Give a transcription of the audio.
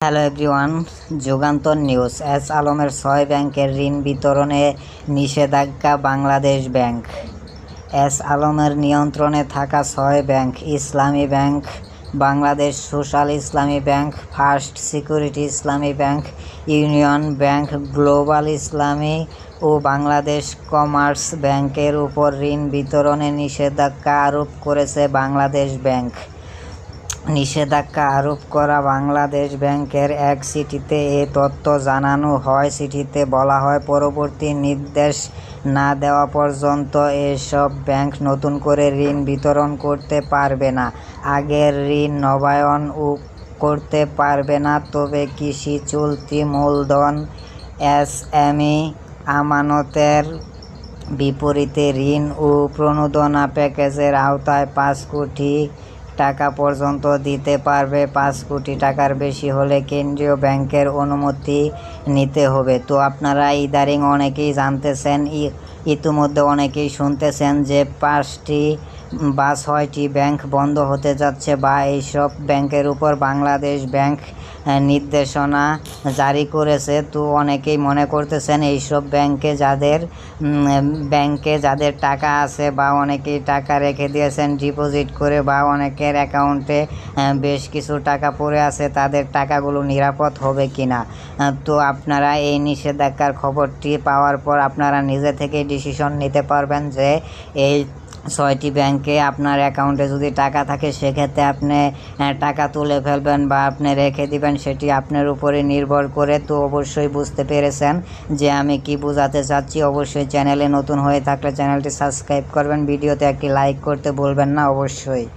Hello everyone Jugantor news S আলমের ছয় ব্যাংকের ঋণ বিতরণে নিষেধাজ্ঞা বাংলাদেশ ব্যাংক এস আলমের নিয়ন্ত্রণে থাকা ছয় bank Islami bank Bangladesh social Islami bank first security Islami bank union bank global Islami ও বাংলাদেশ কমার্স ব্যাংকের উপর ঋণ বিতরণে নিষেধাজ্ঞা আরোপ করেছে বাংলাদেশ ব্যাংক নিষেধাজ্ঞা আরোপ করা বাংলাদেশ ব্যাংকের এক চিঠিতে এ তথ্য জানানো হয়। চিঠিতে বলা হয়, পরবর্তী নির্দেশ না দেওয়া পর্যন্ত এসব ব্যাংক নতুন করে ঋণ বিতরণ করতে পারবে না। আগের ঋণ নবায়ন করতে পারবে না। তবে কৃষি, চলতি মূলধন, এসএমই, আমানতের বিপরীতে ঋণ ও প্রণোদনা প্যাকেজের আওতায় পাঁচ কোটি টাকা পর্যন্ত দিতে পারবে। পাঁচ কোটি টাকার বেশি হলে কেন্দ্রীয় ব্যাংকের অনুমতি নিতে হবে। তো আপনারা ইদারিং অনেকেই জানতেছেন ইতিমধ্যে অনেকেই শুনতেছেন যে পাঁচটি বা ছয়টি ব্যাংক বন্ধ হতে যাচ্ছে বা এইসব ব্যাংকের উপর বাংলাদেশ ব্যাংক নির্দেশনা জারি করেছে। তো অনেকেই মনে করতেছেন এইসব ব্যাংকে যাদের ব্যাংকে যাদের টাকা আছে বা অনেকেই টাকা রেখে দিয়েছেন ডিপোজিট করে বা অনেকের অ্যাকাউন্টে বেশ কিছু টাকা পড়ে আছে তাদের টাকাগুলো নিরাপদ হবে কিনা? আহ, তো আপনারা এই নিষেধাজ্ঞার খবরটি পাওয়ার পর আপনারা নিজে থেকেই ডিসিশন নিতে পারবেন যে এই ছয়টি ব্যাংকে আপনার অ্যাকাউন্টে যদি টাকা থাকে, সেক্ষেত্রে আপনি টাকা তুলে ফেলবেন বা আপনি রেখে দিবেন, সেটি আপনার উপরে নির্ভর করে। তো অবশ্যই বুঝতে পেরেছেন যে আমি কি বোঝাতে চাচ্ছি। অবশ্যই চ্যানেলে নতুন হয়ে থাকলে চ্যানেলটি সাবস্ক্রাইব করবেন, ভিডিওতে একটি লাইক করতে বলবেন না অবশ্যই।